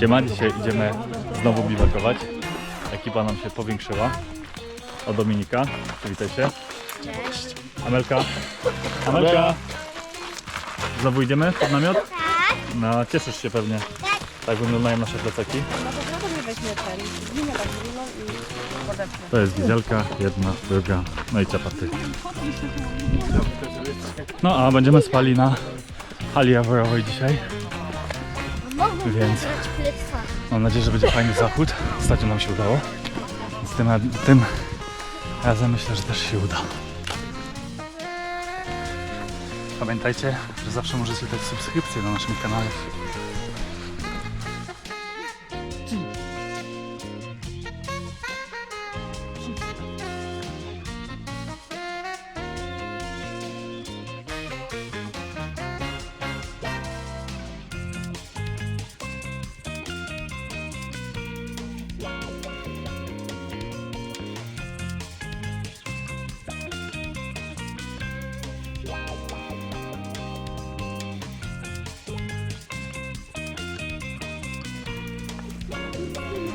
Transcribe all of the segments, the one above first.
Siema, dzisiaj idziemy znowu biwakować. Ekipa nam się powiększyła. O Dominika, przywitaj się. Cześć. Amelka. Amelka. Znowu idziemy pod namiot? Tak. No, cieszysz się pewnie. Tak wyglądają nasze plecaki. No to prawda mnie weźmie ten, zginę tak zimno i podepnę. To jest gizelka, jedna, druga, no i ciapaty. No a będziemy spali na hali jaworowej dzisiaj, Więc- mam nadzieję, że będzie fajny zachód. Ostatnio nam się udało. Z tym, tym razem myślę, że też się uda. Pamiętajcie, że zawsze możecie dać subskrypcję na naszym kanale.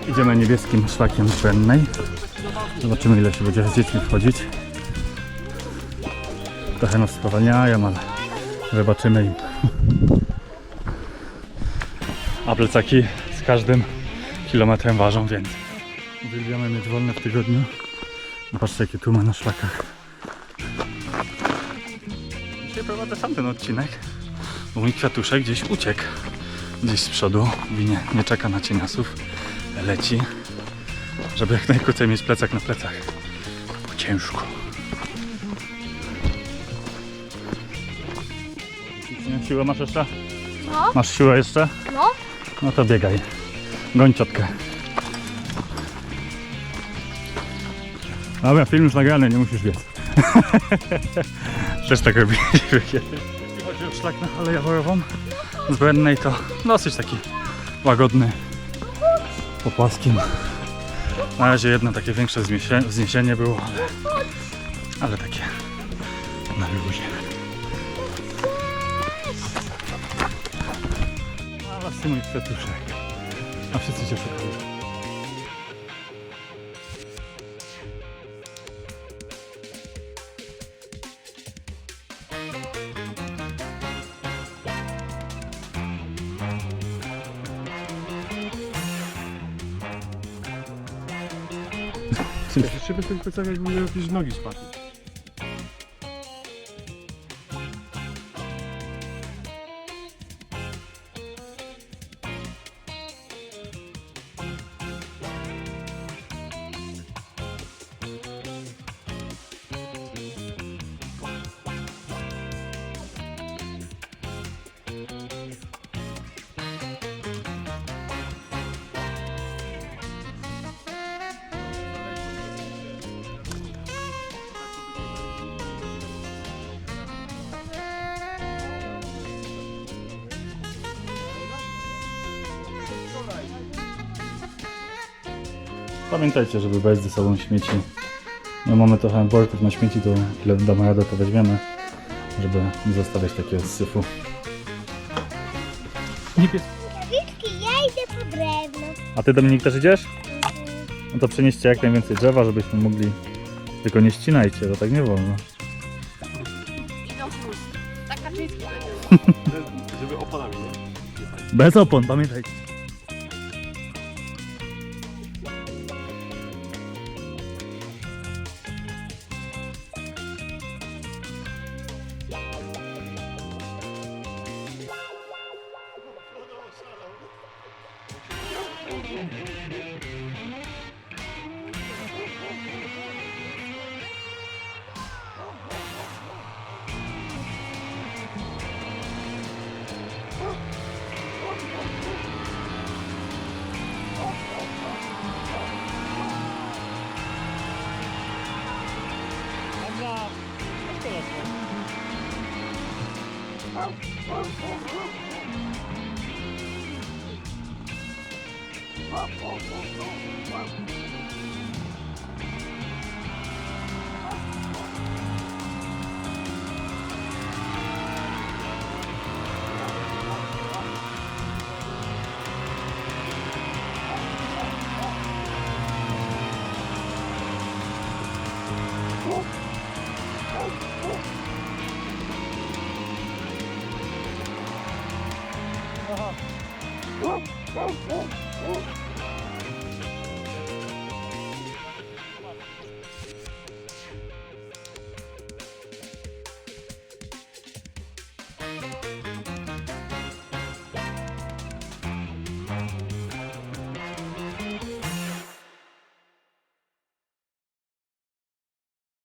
Idziemy niebieskim szlakiem z Brennej. Zobaczymy ile się będzie z dziećmi wchodzić. Trochę nas spowalniają, ale zobaczymy im. A plecaki z każdym kilometrem ważą więcej. Uwielbiamy mieć wolne w tygodniu. No Patrzcie jakie tłumy na szlakach. Dzisiaj prowadzę sam ten odcinek. Bo mój kwiatuszek gdzieś uciekł. Gdzieś z przodu. Winie nie czeka na cieniasów. Leci. Żeby jak najkrócej mieć plecak na plecach. Bo ciężko. Siłę masz jeszcze? No. Masz siłę jeszcze? No. No to biegaj. Goń ciotkę. Dobra, film już nagrany, nie musisz biec. Też tak robiliśmy kiedyś. Chodzi o szlak na halę jaworową z Brennej, to dosyć taki łagodny, po płaskim. Na razie jedno takie większe wzniesienie było, ale, ale takie na luzie. A właśnie mój kwiatuszek. A wszyscy cię szukają. Bez tych plecach jakby miał jakieś nogi spadły. Pamiętajcie, żeby brać ze sobą śmieci. No mamy trochę worków na śmieci, to ile damy radę, to weźmiemy, żeby nie zostawiać takiego syfu. Nie pies. Kawiczki, ja idę po drewno. A ty Dominik też idziesz? No to przenieście jak najwięcej drzewa, żebyśmy mogli... Tylko nie ścinajcie, bo tak nie wolno. Idą plus. Tak Kaczyński będzie. Żeby oponami, nie? Bez opon, pamiętajcie. Oh, oh, oh, oh. Oh, oh, oh. Ooh.